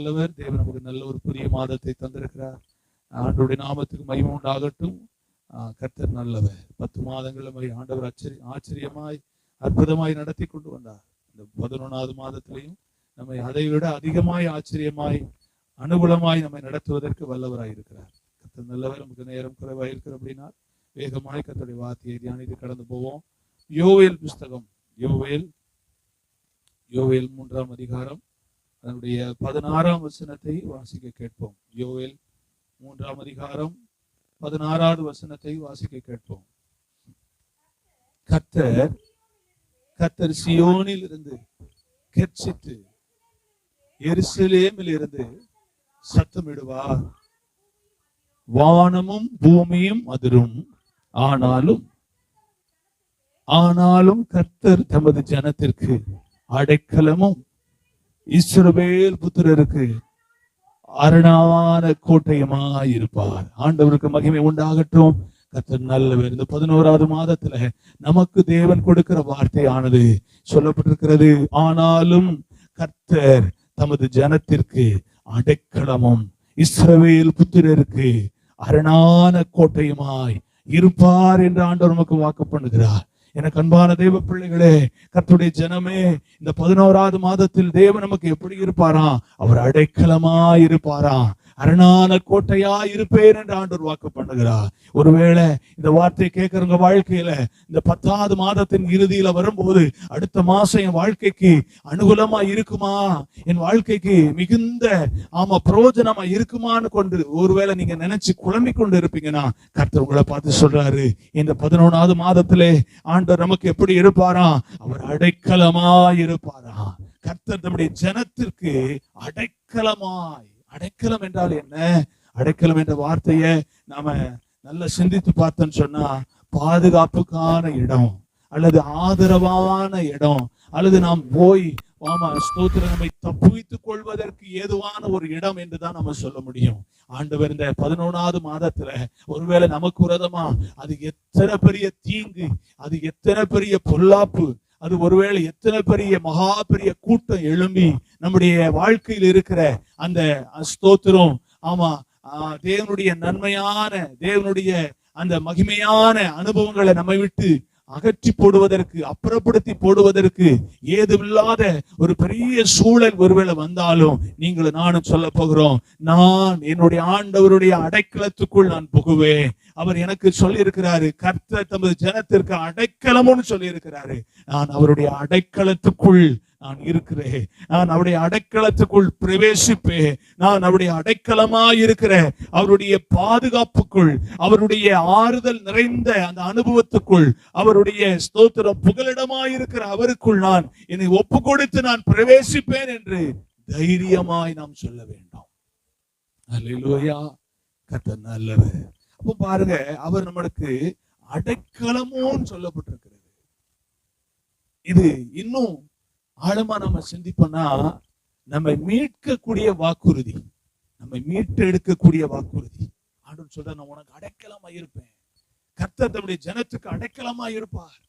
நல்லவர். தேவன் நமக்கு நல்ல ஒரு புதிய மாதத்தை தந்திருக்கிறார். ஆண்டவருடைய நாமத்துக்கு மகிமை உண்டாகட்டும். கர்த்தர் நல்லவர். பத்து மாதங்கள் ஆண்டவர் ஆச்சரிய ஆச்சரியமாய் அற்புதமாய் நடத்தி கொண்டு வந்தார். இந்த பதினொன்றாவது மாதத்திலையும் நம்மை அதை விட அதிகமாய் ஆச்சரியமாய் அனுகூலமாய் நம்மை நடத்துவதற்கு வல்லவராய் இருக்கிறார். கர்த்தர் நல்லவர் நமக்கு நேரம் குறைவாக இருக்கிற அப்படின்னா வேகமாய் கத்தோடைய வார்த்தையை தியானித்து கடந்து போவோம். யோவேல் புஸ்தகம். யோவேல் யோவேல் மூன்றாம் அதிகாரம். அதனுடைய பதினாறாம் வசனத்தை வாசிக்க கேட்போம். யோவேல் மூன்றாம் அதிகாரம் பதினாறாவது வசனத்தை வாசிக்க கேட்போம். கர்த்தர் கர்த்தர் சியோனில் இருந்து கெர்ச்சித்து எருசலேமில் இருந்து சத்தமிடுவார். வானமும் பூமியும் அதிரும். ஆனாலும் ஆனாலும் கர்த்தர் தமது ஜனத்திற்கு அடைக்கலமும் இஸ்ரவேல் புத்திரருக்கு அரணான கோட்டையுமாய் இருப்பார் ஆண்டவருக்கு மகிமை உண்டாகட்டும். கர்த்தர் நல்லவர். இந்த பதினோராவது மாதத்துல நமக்கு தேவன் கொடுக்கிற வார்த்தையானது சொல்லப்பட்டிருக்கிறது. ஆனாலும் கர்த்தர் தமது ஜனத்திற்கு அடைக்கலமும் இஸ்ரவேல் புத்திரருக்கு அரணான கோட்டையுமாய் இருப்பார் என்று ஆண்டவர் நமக்கு வாக்கு பண்ணுகிறார். எனக்கு அன்பான தேவ பிள்ளைகளே கர்த்தருடைய ஜனமே இந்த பதினோராவது மாதத்தில் தேவன் நமக்கு எப்படி இருப்பாராம் அவர் அடைக்கலமா இருப்பாராம் அரணான கோட்டையா இருப்பேன் என்று ஆண்டவர் வாக்கு பண்ணுகிறார். ஒருவேளை இந்த வார்த்தையை கேட்கிறவங்க வாழ்க்கையில இந்த பத்தாவது மாதத்தின் இறுதியில வரும்போது அடுத்த மாசம் என் வாழ்க்கைக்கு அனுகூலமா இருக்குமா? என் வாழ்க்கைக்கு மிகுந்த ஆமா பிரயோஜனமா இருக்குமான்னு கொண்டு ஒருவேளை நீங்க நினைச்சு குழம்பி கொண்டு இருப்பீங்கன்னா கர்த்தர் உங்களை பார்த்து சொல்றாரு இந்த பதினொன்னாவது மாதத்திலே ஆண்டவர் நமக்கு எப்படி இருப்பாராம் அவர் அடைக்கலமா இருப்பாராம் கர்த்தர் நம்முடைய ஜனத்திற்கு அடைக்கலமாய் அடைக்கலம் என்றால் என்ன? அடைக்கலம் என்ற வார்த்தையை நாம நல்லா சிந்தித்து பார்த்தோன்னு சொன்னா பாதுகாப்புக்கான இடம் அல்லது ஆதரவான இடம் அல்லது நாம் போய் ஆமா ஸ்தோத்திர நம்மை தப்புவித்துக் கொள்வதற்கு ஏதுவான ஒரு இடம் என்றுதான் நம்ம சொல்ல முடியும். ஆண்டவர் இந்த பதினொன்னாவது மாதத்துல ஒருவேளை நமக்கு உரதமா? அது எத்தனை பெரிய தீங்கு அது எத்தனை பெரிய பொல்லாப்பு அது ஒருவேளை எத்தனை பெரிய மகா பெரிய கூட்டம் எழும்பி நம்முடைய வாழ்க்கையில் இருக்கிற அந்த ஸ்தோத்திரம் ஆமா ஆஹ் தேவனுடைய நன்மையான தேவனுடைய அந்த மகிமையான அனுபவங்களை நம்மை விட்டு அகற்றி போடுவதற்கு அப்புறப்படுத்தி போடுவதற்கு ஏதுமில்லாத ஒரு பெரிய சூழல் ஒருவேளை வந்தாலும் நீங்களும் நானும் சொல்ல போகிறோம் நான் என்னுடைய ஆண்டவருடைய அடைக்கலத்துக்குள் நான் புகுவேன். அவர் எனக்கு சொல்லி இருக்கிறாரு கர்த்தர் தமது ஜனத்திற்கு அடைக்கலமும் சொல்லி இருக்கிறாரு நான் அவருடைய அடைக்கலத்துக்குள் நான் இருக்கிறேன். நான் அவருடைய அடைக்கலத்துக்குள் பிரவேசிப்பேன். நான் அவருடைய அடைக்கலமா இருக்கிற அவருடைய பாதுகாப்புக்குள் அவருடைய ஆறுதல் நிறைந்த அந்த அனுபவத்துக்குள் அவருடைய ஸ்தோத்திரம் புகலிடமா இருக்கிற அவருக்குள் நான் என்னை ஒப்பு கொடுத்து நான் பிரவேசிப்பேன் என்று தைரியமாய் நாம் சொல்ல வேண்டாம். அல்லேலூயா. கர்த்தர் அப்போ பாருங்க அவர் நம்மளுக்கு அடைக்கலமோன்னு சொல்லப்பட்டிருக்கிறது. இது இன்னும் ஆழமா நம்ம சிந்திப்போம்னா நம்மை மீட்கக்கூடிய வாக்குறுதி நம்மை மீட்டு எடுக்கக்கூடிய வாக்குறுதி. ஆண்டு சொல்ற நான் உனக்கு அடைக்கலமா இருப்பேன். கர்த்தர் தம்முடைய ஜனத்துக்கு அடைக்கலமா இருப்பார்.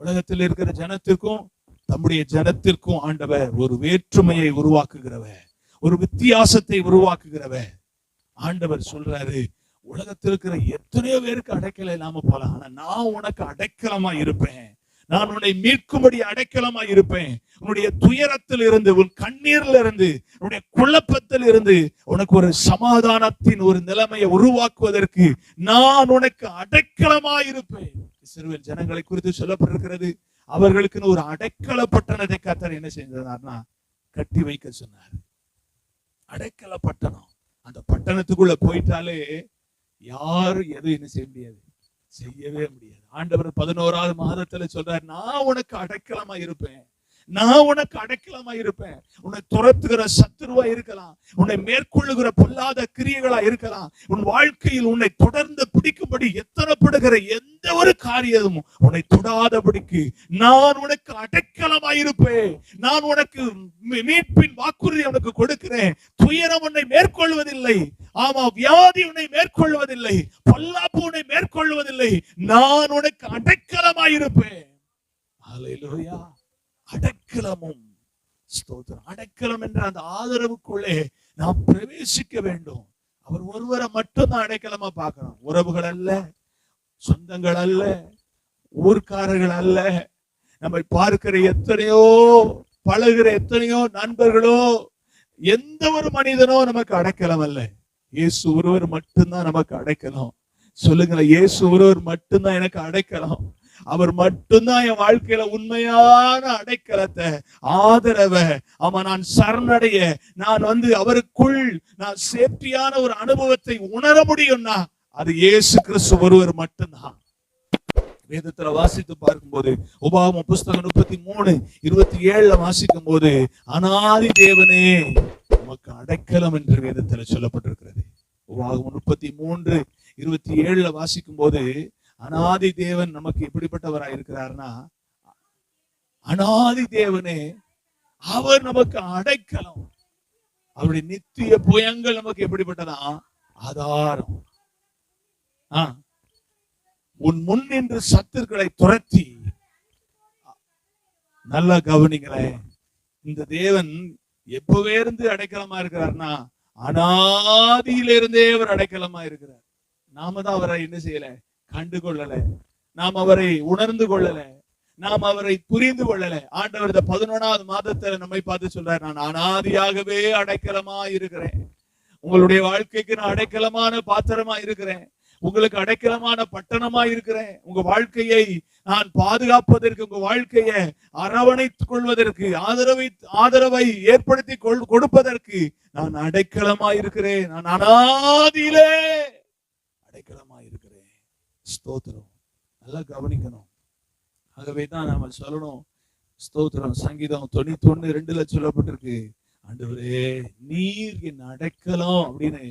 உலகத்தில் இருக்கிற ஜனத்திற்கும் தம்முடைய ஜனத்திற்கும் ஆண்டவர் ஒரு வேற்றுமையை உருவாக்குகிறவர் ஒரு வித்தியாசத்தை உருவாக்குகிறவர். ஆண்டவர் சொல்றாரு உலகத்தில் இருக்கிற எத்தனையோ பேருக்கு அடைக்கல இல்லாம போலாம். ஆனா நான் உனக்கு அடைக்கலமா இருப்பேன். நான் உன்னை மீட்கும்படி அடைக்கலமா இருப்பேன். உன்னுடைய துயரத்தில் இருந்து உன் கண்ணீர்ல இருந்து உன்னுடைய குழப்பத்தில் இருந்து உனக்கு ஒரு சமாதானத்தின் ஒரு நிலைமையை உருவாக்குவதற்கு நான் உனக்கு அடைக்கலமா இருப்பேன். சிறுவன் ஜனங்களை குறித்து சொல்லப்பட்டிருக்கிறது. அவர்களுக்குன்னு ஒரு அடைக்கல பட்டணத்தை கத்தர் என்ன செஞ்சார்னா கட்டி வைக்க சொன்னார். அடைக்கல பட்டணம் அந்த பட்டணத்துக்குள்ள போயிட்டாலே யாரும் எதுவும் என்ன செய்ய முடியாது. செய்யவே முடியாது. ஆண்டவர் பதினோராவது மாதத்துல சொல்றாரு நான் உனக்கு அடைக்கலமா இருப்பேன். நான் உனக்கு அடைக்கலமா இருப்பேன். உன்னை துரத்துகிற சத்துருவா இருக்கலாம். உன்னை மேற்கொள்ளுகிற பொல்லாத கிரியைகளா இருக்கலாம். உன் வாழ்க்கையில் உன்னை தொடர்ந்து பிடிக்கும்படி எத்தனைப்படுகிற எந்த ஒரு காரியமும் உன்னை தொடாதபடிக்கு நான் உனக்கு அடைக்கலமா இருப்பேன். நான் உனக்கு மீ- மீட்பின் வாக்குறுதி உனக்கு கொடுக்கிறேன். துயரம் உன்னை மேற்கொள்வதில்லை. ஆமா வியாதி உன்னை மேற்கொள்வதில்லை பொல்லாப்பு உன்னை மேற்கொள்வதில்லை நான் உனக்கு அடைக்கலமாயிருப்பேன். அடைக்கலமும் ஸ்தோத்திரம். அடைக்கலம் என்ற அந்த ஆதரவுக்குள்ளே நாம் பிரவேசிக்க வேண்டும். அவர் ஒருவரை மட்டும்தான் அடைக்கலமா பார்க்கணும். உறவுகள் அல்ல சொந்தங்கள் அல்ல ஊர்க்காரர்கள் அல்ல. நம்மை பார்க்கிற எத்தனையோ பழகுற எத்தனையோ நண்பர்களோ எந்த ஒரு மனிதனோ நமக்கு அடைக்கலம் அல்ல. இயேசு ஒருவர் மட்டும்தான் நமக்கு அடைக்கலம். சொல்லுங்களேன் இயேசு ஒருவர் மட்டும்தான் எனக்கு அடைக்கலம். அவர் மட்டும்தான் என் வாழ்க்கையில உண்மையான அடைக்கலத்தை ஆதரவை அவன் நான் சரணடைய நான் வந்து அவருக்குள் நான் சேஃப்டியான ஒரு அனுபவத்தை உணர முடியும்னா அது இயேசு கிறிஸ்து ஒருவர் மட்டும்தான். வேதத்துல வாசித்து பார்க்கும்போது உபாம புஸ்தகம் முப்பத்தி மூணு இருபத்தி ஏழுல வாசிக்கும் போது அனாதி தேவனே நமக்கு அடைக்கலம் என்று வேதத்தில் சொல்லப்பட்டிருக்கிறது. உபாகம் முப்பத்தி மூன்று இருபத்தி ஏழுல வாசிக்கும் போது அனாதி தேவன் நமக்கு எப்படிப்பட்டவராய் இருக்கிறார்னா அனாதி தேவனே அவர் நமக்கு அடைக்கலம். அவருடைய நித்திய புயங்கள் நமக்கு எப்படிப்பட்டதா? ஆதாரம். ஆ? உன் முன் நின்று சத்துக்களை துரத்தி நல்லா கவனிங்களேன் இந்த தேவன் எப்பவே இருந்து அடைக்கலமா இருக்கிறார்னா அனாதியிலிருந்தே அவர் அடைக்கலமா இருக்கிறார். நாம தான் அவரை என்ன செய்யல? கண்டு கொள்ளல. நாம் அவரை உணர்ந்து கொள்ளல. நாம் அவரை புரிந்து கொள்ளல. ஆண்டவர் இந்த பதினொன்னாவது மாதத்துல நம்மை பார்த்து சொல்றார் நான் அனாதியாகவே அடைக்கலமா இருக்கிறேன். உங்களுடைய வாழ்க்கைக்கு நான் அடைக்கலமான பாத்திரமா இருக்கிறேன். உங்களுக்கு அடைக்கலமான பட்டணமா இருக்கிறேன். உங்க வாழ்க்கையை நான் பாதுகாப்பதற்கு உங்க வாழ்க்கையை அரவணைத்துக் கொள்வதற்கு ஆதரவை ஆதரவை ஏற்படுத்தி கொள் கொடுப்பதற்கு நான் அடைக்கலமா இருக்கிறேன். நான் அனாதியிலே அடைக்கலமா இருக்கிறேன். ஸ்தோத்திரம். நல்லா கவனிக்கணும். ஆகவே தான் நாம சொல்லணும். ஸ்தோத்திரம். சங்கீதம் தொண்ணூத்தி ஒண்ணு ரெண்டுல சொல்லப்பட்டிருக்கு. ஆண்டவரே நீர் என் அடைக்கலம் அப்படின்னு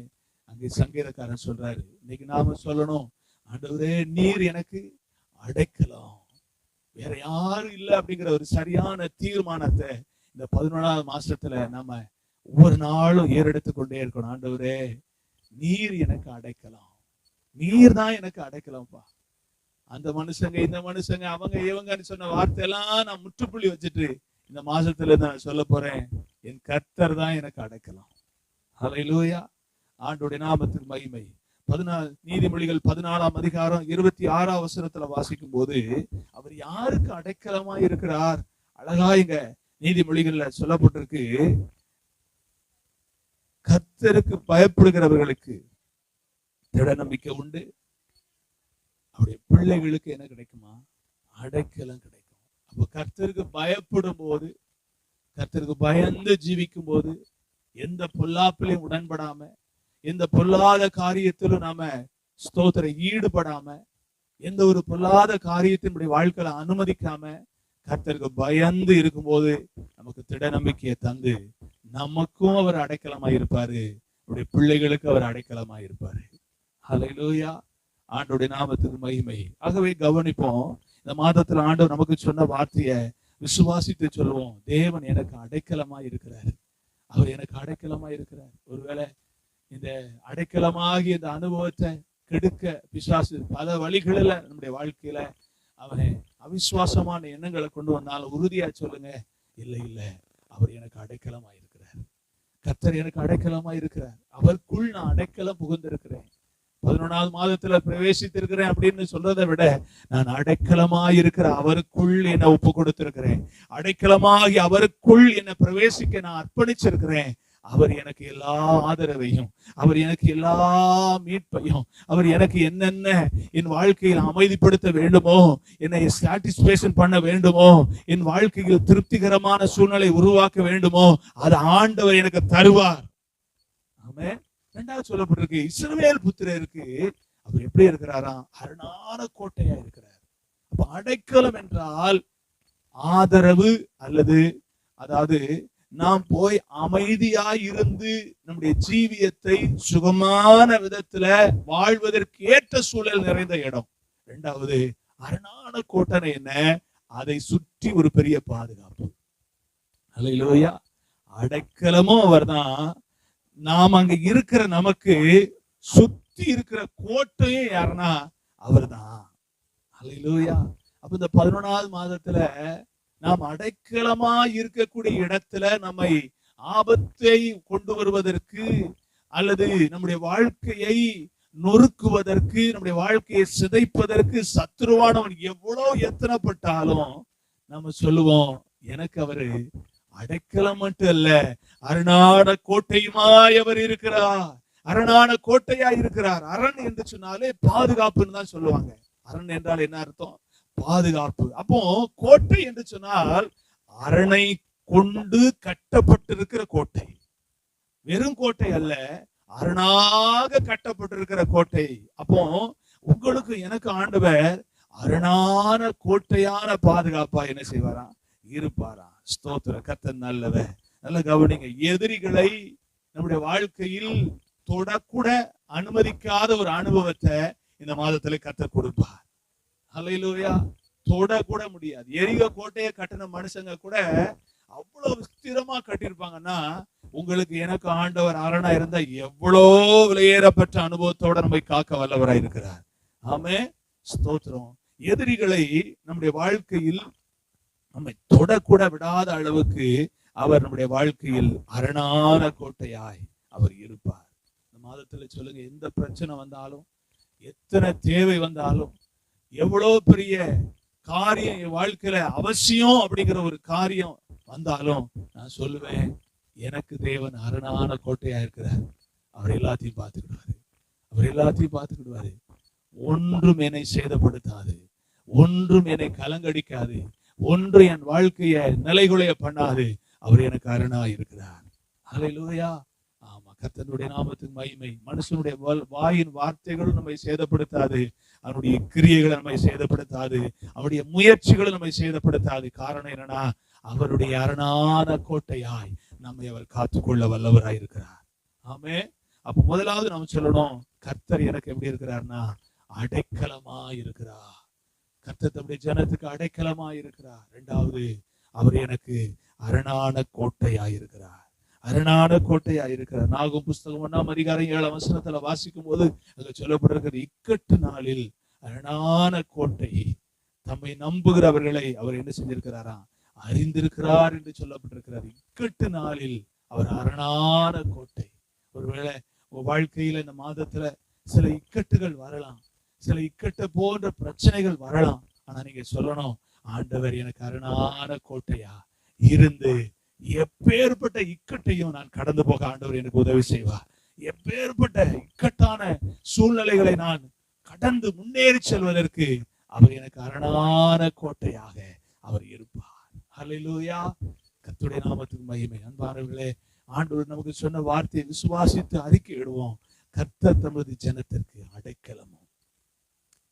அங்கே சங்கீதக்காரன் சொல்றாரு இன்னைக்கு நாம சொல்லணும். ஆண்டவரே நீர் எனக்கு அடைக்கலாம். வேற யாரும் இல்லை அப்படிங்கிற ஒரு சரியான தீர்மானத்தை இந்த பதினொன்றாவது மாசத்துல நம்ம ஒவ்வொரு நாளும் ஏறெடுத்து கொண்டே இருக்கணும். ஆண்டவரே நீர் எனக்கு அடைக்கலாம். நீர் தான் எனக்கு அடைக்கலாம்ப்பா அந்த மனுஷங்க இந்த மனுஷங்க அவங்க இவங்கன்னு சொன்ன வார்த்தையெல்லாம் நான் முற்றுப்புள்ளி வச்சுட்டு இந்த மாசத்துல நான் சொல்ல போறேன். என் கர்த்தர் தான் எனக்கு அடைக்கலாம். அலையிலூயா ஆண்டோடைய நாமத்துக்கு மகிமை. பதினாலு நீதிமொழிகள் பதினாலாம் அதிகாரம் இருபத்தி ஆறாம் வசனத்துல வாசிக்கும் போது அவர் யாருக்கு அடைக்கலமா இருக்கிறார்? அழகா இங்க நீதிமொழிகள்ல சொல்லப்பட்டிருக்கு. கர்த்தருக்கு பயப்படுகிறவர்களுக்கு திட நம்பிக்கை உண்டு. அவருடைய பிள்ளைகளுக்கு என்ன கிடைக்குமா? அடைக்கலம் கிடைக்கும். அப்ப கர்த்தருக்கு பயப்படும் போது கர்த்தருக்கு பயந்து ஜீவிக்கும் போது எந்த பொல்லாப்பிலையும் உடன்படாம இந்த பொல்லாத காரியத்திலும் நாம ஸ்தோத்திர ஈடுபடாம எந்த ஒரு பொல்லாத காரியத்தினுடைய வாழ்க்கையில அனுமதிக்காம கர்த்தருக்கு பயந்து இருக்கும்போது நமக்கு திட நம்பிக்கையை தந்து நமக்கும் அவர் அடைக்கலமா இருப்பாரு. அவருடைய பிள்ளைகளுக்கு அவர் அடைக்கலமா இருப்பாரு. அலையிலோயா ஆண்டோடைய நாமத்துக்கு மகிமை. ஆகவே கவனிப்போம் இந்த மாதத்துல ஆண்டவர் நமக்கு சொன்ன வார்த்தையை விசுவாசித்து சொல்லுவோம். தேவன் எனக்கு அடைக்கலமா இருக்கிறார். அவர் எனக்கு அடைக்கலமா இருக்கிறார். ஒருவேளை இந்த அடைக்கலமாகிய இந்த அனுபவத்தை கெடுக்க பிசாசு பல வழிகளில் நம்முடைய வாழ்க்கையில அவனை அவிசுவாசமான எண்ணங்களை கொண்டு வந்தாலும் உறுதியா சொல்லுங்க இல்லை இல்லை அவர் எனக்கு அடைக்கலமா இருக்கிறார் கர்த்தர் எனக்கு அடைக்கலமா இருக்கிறார் அவருக்குள் நான் அடைக்கலம் புகுந்திருக்கிறேன். பதினொன்றாவது மாதத்துல பிரவேசித்திருக்கிறேன் அப்படின்னு சொல்றதை விட நான் அடைக்கலமா இருக்கிற அவருக்குள் என்னை ஒப்பு கொடுத்திருக்கிறேன் அடைக்கலமாகி அவருக்குள் என்னை பிரவேசிக்க நான் அர்ப்பணிச்சிருக்கிறேன். அவர் எனக்கு எல்லா ஆதரவையும் அவர் எனக்கு எல்லா மீட்பையும் அவர் எனக்கு என்னென்ன என் வாழ்க்கையில் அமைதிப்படுத்த வேண்டுமோ என்னை சாட்டிஸ்பேஷன் பண்ண வேண்டுமோ என் வாழ்க்கையில் திருப்திகரமான சூழ்நிலை உருவாக்க வேண்டுமோ அது ஆண்டவர் எனக்கு தருவார். ஆமே ரெண்டாவது சொல்லப்பட்டிருக்கு இஸ்ரவேல் புத்திரருக்கு அவர் எப்படி இருக்கிறாராம்? அரணான கோட்டையா இருக்கிறார். அப்ப அடைக்கலம் என்றால் ஆதரவு அல்லது அதாவது நாம் போய் அமைதியாய் இருந்து நம்முடைய ஜீவியத்தை சுகமான விதத்துல வாழ்வதற்கு ஏற்ற சூழல் நிறைந்த இடம். ரெண்டாவது அரணான கோட்டனை என்ன? அதை சுற்றி ஒரு பெரிய பாதுகாப்பு. அல்லையா அடைக்கலமும் அவர்தான். நாம் அங்க இருக்கிற நமக்கு சுத்தி இருக்கிற கோட்டையும் யாருன்னா அவர்தான். அல்லையா அப்ப இந்த பதினொன்னாவது மாதத்துல நாம் அடைக்கலமா இருக்கக்கூடிய இடத்துல நம்மை ஆபத்தை கொண்டு வருவதற்கு அல்லது நம்முடைய வாழ்க்கையை நொறுக்குவதற்கு நம்முடைய வாழ்க்கையை சிதைப்பதற்கு சத்துருவானவன் எவ்வளவு எத்தனைப்பட்டாலும் நம்ம சொல்லுவோம் எனக்கு அவரு அடைக்கலம் மட்டும் அல்ல. அரணான கோட்டையுமாய் அவர் இருக்கிறார். அரணான கோட்டையா இருக்கிறார். அரண் என்று சொன்னாலே பாதுகாப்புன்னு தான் சொல்லுவாங்க. அரண் என்றால் என்ன அர்த்தம்? பாதுகாப்பு. அப்போ கோட்டை என்று சொன்னால் அரணை கொண்டு கட்டப்பட்டிருக்கிற கோட்டை. வெறும் கோட்டை அல்ல அரணாக கட்டப்பட்டிருக்கிற கோட்டை. அப்போ உங்களுக்கு எனக்கு ஆண்டவர் அரணான கோட்டையான பாதுகாப்பா என்ன செய்வாராம் இருப்பாராம். ஸ்தோத்திர கத்த நல்லவ நல்ல கவனிங்க. எதிரிகளை நம்முடைய வாழ்க்கையில் தொடக்கூட அனுமதிக்காத ஒரு அனுபவத்தை இந்த மாதத்துல கத்த கொடுப்பார். அலையிலூயா தொட கூட முடியாது. எரிக கோட்டையை கட்டின மனுஷங்க கூட அவ்வளவு ஸ்திரமா கட்டியிருப்பாங்கன்னா உங்களுக்கு எனக்கு ஆண்டவர் அரணா இருந்தா எவ்வளோ விலையேறப்பட்ட அனுபவத்தோட நம்மை காக்க வல்லவராய் இருக்கிறார். ஆமே ஸ்தோத்திரம். எதிரிகளை நம்முடைய வாழ்க்கையில் நம்மை தொடக்கூட விடாத அளவுக்கு அவர் நம்முடைய வாழ்க்கையில் அரணான கோட்டையாய் அவர் இருப்பார். இந்த மாதத்துல சொல்லுங்க எந்த பிரச்சனை வந்தாலும் எத்தனை தேவை வந்தாலும் எவ்வளவு பெரிய காரியம் என் வாழ்க்கையில அவசியம் அப்படிங்கிற ஒரு காரியம் வந்தாலும் நான் சொல்லுவேன் எனக்கு தேவன் அரணான கோட்டையா இருக்கிறார். அவர் எல்லாத்தையும் பார்த்துக்கிடுவாரு. அவர் எல்லாத்தையும் பார்த்துக்கிடுவாரு. ஒன்றும் என்னை சேதப்படுத்தாது. ஒன்றும் என்னை கலங்கடிக்காது. ஒன்று என் வாழ்க்கையை நிலைகுலைய பண்ணாது. அவர் எனக்கு அரணா இருக்கிறார் அலையிலோயா ஆமா கர்த்தனுடைய நாமத்துக்கு மகிமை. மனுஷனுடைய வாயின் வார்த்தைகளும் நம்மை சேதப்படுத்தாது. அவனுடைய கிரியைகளை நம்மை சேதப்படுத்தாது. அவருடைய முயற்சிகளும் நம்மை சேதப்படுத்தாது. காரணம் என்னன்னா அவருடைய அரணான கோட்டையாய் நம்மை அவர் காத்துக்கொள்ள வல்லவராய் இருக்கிறார். ஆமே. அப்ப முதலாவது நம்ம சொல்லணும் கர்த்தர் எனக்கு எப்படி இருக்கிறார்னா அடைக்கலமா இருக்கிறார். கர்த்தர் தம்முடைய ஜனத்துக்கு அடைக்கலமா இருக்கிறார். ரெண்டாவது அவர் எனக்கு அரணான கோட்டையாய் இருக்கிறார். அரணான கோட்டையா இருக்கிறார் நாகும் புஸ்தகம் ஒண்ணாம் அதிகாரம் ஏழாம் வசனத்துல வாசிக்கும் போது அங்க சொல்லப்பட்டிருக்கிற இக்கட்டு நாளில் அரணான கோட்டை தம்மை நம்புகிறவர்களை அவர் என்ன செஞ்சிருக்கிறாராம் அறிந்திருக்கிறார் என்று சொல்லப்பட்டிருக்கிறார். இக்கட்டு நாளில் அவர் அரணான கோட்டை. ஒருவேளை உங்க வாழ்க்கையில இந்த மாதத்துல சில இக்கட்டுகள் வரலாம். சில இக்கட்டு போன்ற பிரச்சனைகள் வரலாம். ஆனா நீங்க சொல்லணும் ஆண்டவர் எனக்கு அரணான கோட்டையா? இருந்து எப்பேற்பட்ட இக்கட்டையும் நான் கடந்து போக ஆண்டவர் எனக்கு உதவி செய்வார். எப்பேற்பட்ட இக்கட்டான சூழ்நிலைகளை நான் கடந்து முன்னேறி செல்வதற்கு அவர் எனக்கு அரணான கோட்டையாக அவர் இருப்பார். அலையிலூயா கத்துடைய நாமத்துக்கு மகிமை. அன்பானவர்களே ஆண்டவர் நமக்கு சொன்ன வார்த்தையை விசுவாசித்து அறிக்கையிடுவோம். கர்த்த தமது ஜனத்திற்கு அடைக்கலமும்.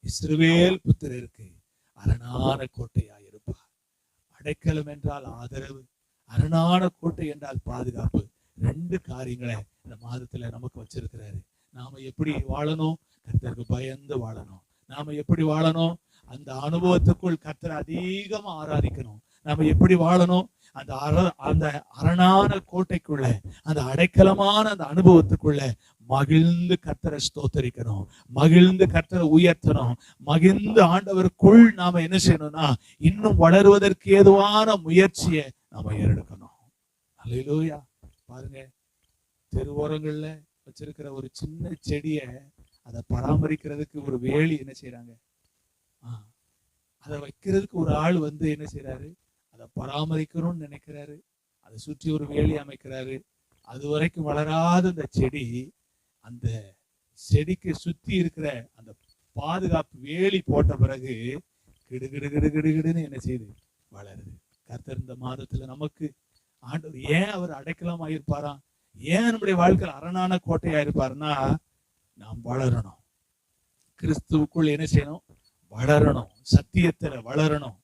இஸ்ரவேல் புத்திரருக்கு அரணான கோட்டையாக இருப்பார். அடைக்கலம் என்றால் ஆதரவு அரணான கோட்டை என்றால் பாதுகாப்பு. ரெண்டு காரியங்களை இந்த மாதத்துல நமக்கு வச்சிருக்கிறாரு. நாம எப்படி வாழணும்? கர்த்தருக்கு பயந்து வாழணும். நாம எப்படி வாழணும்? அந்த அனுபவத்துக்குள் கர்த்தரை அதிகமா ஆராதிக்கணும். நாம எப்படி வாழணும்? அந்த அர அந்த அரணான கோட்டைக்குள்ள அந்த அடைக்கலமான அந்த அனுபவத்துக்குள்ள மகிழ்ந்து கர்த்தரை ஸ்தோத்தரிக்கணும். மகிழ்ந்து கர்த்தரை உயர்த்தணும். மகிழ்ந்து ஆண்டவருக்குள் நாம என்ன செய்யணும்னா இன்னும் வளருவதற்கு ஏதுவான முயற்சியை நாம ஏறெடுக்கணும். அல்லேலூயா பாருங்க தெருவோரங்கள்ல வச்சிருக்கிற ஒரு சின்ன செடியை அதை பராமரிக்கிறதுக்கு ஒரு வேலி என்ன செய்யறாங்க அதை வைக்கிறதுக்கு ஒரு ஆள் வந்து என்ன செய்யறாரு அதை பராமரிக்கணும்னு நினைக்கிறாரு. அதை சுற்றி ஒரு வேலி அமைக்கிறாரு. அது வரைக்கும் வளராத அந்த செடி அந்த செடிக்கு சுத்தி இருக்கிற அந்த பாதுகாப்பு வேலி போட்ட பிறகு கிடு கிடு கிடு கிடு கிடுன்னு என்ன செய்யுது? வளருது. கர்த்தர் இந்த மாதத்துல நமக்கு ஆண்டவர் ஏன் அவர் அடைக்கலமா இருப்பாராம் ஏன் நம்முடைய வாழ்க்கையில் அரணான கோட்டையா இருப்பாருன்னா நாம் வளரணும். கிறிஸ்துவுக்குள் என்ன செய்யணும்? வளரணும். சத்தியத்துல வளரணும்.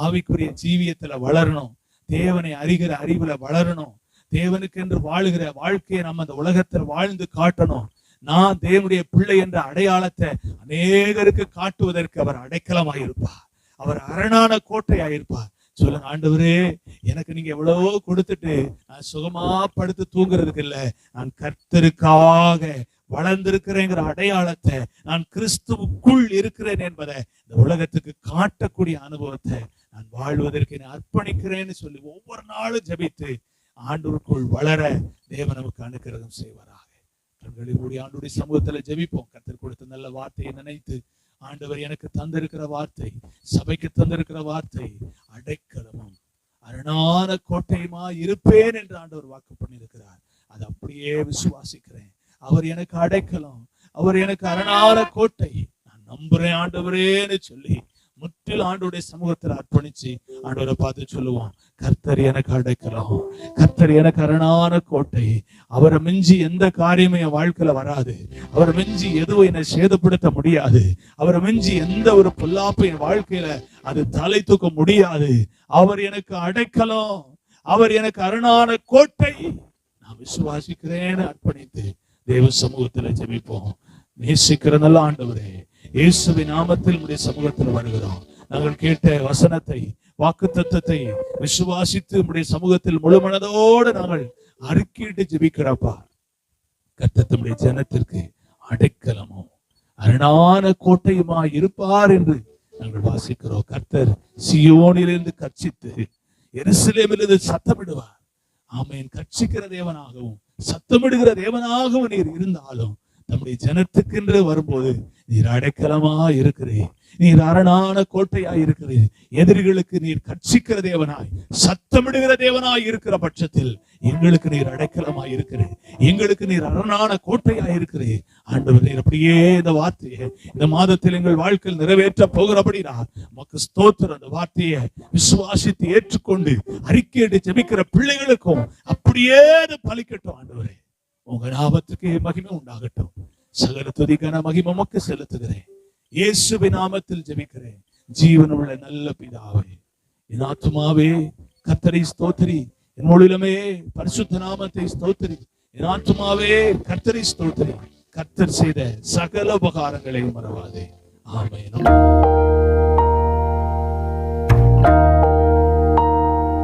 ஆவிக்குரிய ஜீவியத்துல வளரணும். தேவனை அறிகிற அறிவுல வளரணும். தேவனுக்கென்று வாழுகிற வாழ்க்கையை நம்ம அந்த உலகத்தில் வாழ்ந்து காட்டணும். நான் தேவனுடைய பிள்ளை என்ற அடையாளத்தை அநேகருக்கு காட்டுவதற்கு அவர் அடைக்கலமாயிருப்பார். அவர் அரணான கோட்டையாயிருப்பார். சொல்லுங்க ஆண்டவரே எனக்கு நீங்க எவ்வளவோ கொடுத்துட்டு நான் சுகமா படுத்து தூங்குறதுக்கு இல்ல. நான் கர்த்தருக்காக வளர்ந்திருக்கிறேங்கிற அடையாளத்தை நான் கிறிஸ்துவுக்குள் இருக்கிறேன் என்பதை இந்த உலகத்துக்கு காட்டக்கூடிய அனுபவத்தை நான் வாழ்வதற்கு என்னை அர்ப்பணிக்கிறேன்னு சொல்லி ஒவ்வொரு நாளும் ஜெபித்து ஆண்டூருக்குள் வளர தேவன் நமக்கு அனுக்கிரகம் செய்வாராக. கண்களை மூடி ஆண்டுடைய சமூகத்துல ஜெபிப்போம். கத்தர் கொடுத்த நல்ல வார்த்தையை நினைத்து ஆண்டவர் எனக்கு தந்திருக்கிற வார்த்தை சபைக்கு தந்திருக்கிற வார்த்தை அடைக்கலமும். அரணான கோட்டையுமா இருப்பேன் என்று ஆண்டவர் வாக்கு பண்ணியிருக்கிறார். அதை அப்படியே விசுவாசிக்கிறேன். அவர் எனக்கு அடைக்கலம். அவர் எனக்கு அரணான கோட்டை. நான் நம்புறேன் ஆண்டவரேன்னு சொல்லி முற்றிலும் ஆண்டோடைய சமூகத்தில் அர்ப்பணிச்சு ஆண்டவரை பார்த்து சொல்லுவோம் கர்த்தர் எனக்கு அடைக்கலாம்? கர்த்தர் எனக்கு அரணான கோட்டை. அவரை மிஞ்சி எந்த காரியமும் என் வாழ்க்கையில வராது. அவரை மிஞ்சி எதுவும் என்னை சேதப்படுத்த முடியாது. அவரை மிஞ்சி எந்த ஒரு பொல்லாப்பு என் வாழ்க்கையில அது தலை தூக்க முடியாது. அவர் எனக்கு அடைக்கலம். அவர் எனக்கு அரணான கோட்டை. நான் விசுவாசிக்கிறேன்னு அர்ப்பணித்து தேவ சமூகத்துல ஜெபிப்போம். நேசிக்கிற நல்ல ஆண்டவரே இயேசுவின் நாமத்தில் உடைய சமூகத்தில் வருகிறோம். நாங்கள் கேட்ட வசனத்தை வாக்கு தத்துவத்தை விசுவாசித்து உடைய சமூகத்தில் முழு மனதோடு நாங்கள் அறிக்கையிட்டு ஜெபிக்கிறப்பா கர்த்தத்துடைய ஜனத்திற்கு அடைக்கலமோ. அரணான கோட்டையுமா இருப்பார் என்று நாங்கள் வாசிக்கிறோம். கர்த்தர் சியோனிலிருந்து கர்ச்சித்து எருசலேமிலிருந்து சத்தமிடுவார். ஆமையின் கட்சிக்கிற தேவனாகவும் சத்தமிடுகிற தேவனாகவும் நீர் இருந்தாலும் நம்முடைய ஜனத்துக்கென்று வரும்போது நீர் அடைக்கலமா இருக்கிறீர் நீர் அரணான கோட்டையா இருக்கிறீர் எதிரிகளுக்கு நீர் கட்சிக்கிற தேவனாய் சத்தமிடுகிற தேவனாய் இருக்கிற பட்சத்தில் எங்களுக்கு நீர் அடைக்கலமாய் இருக்கிறீர் எங்களுக்கு நீர் அரணான கோட்டையாய் இருக்கிறீர் ஆண்டவர் நீர் அப்படியே இந்த வார்த்தையை இந்த மாதத்தில் எங்கள் வாழ்க்கையில் நிறைவேற்ற போகிறபடினா உமக்கு ஸ்தோத்திரம். அந்த வார்த்தையை விசுவாசித்து ஏற்றுக்கொண்டு அறிக்கையிட்டு ஜெபிக்கிற பிள்ளைகளுக்கும் அப்படியே பலிக்கட்டும் ஆண்டவரே. உங்க நாமத்துக்கு மகிமை உண்டாகட்டும். சகல துதிக்கான மகிமை உமக்கு செலுத்துகிறேன். இயேசுபி நாமத்தில் ஜெபிக்கிறேன். ஜீவனுள்ள நல்ல பிதாவே என் ஆத்மாவே கத்தரை ஸ்தோத்திரி. என் முழுலமே பரிசுத்த நாமத்தை ஸ்தோத்திரி. என் ஆத்மாவே கத்தரை ஸ்தோத்திரி. கத்தர் செய்த சகல உபகாரங்களை மறவாதே. ஆமையினும்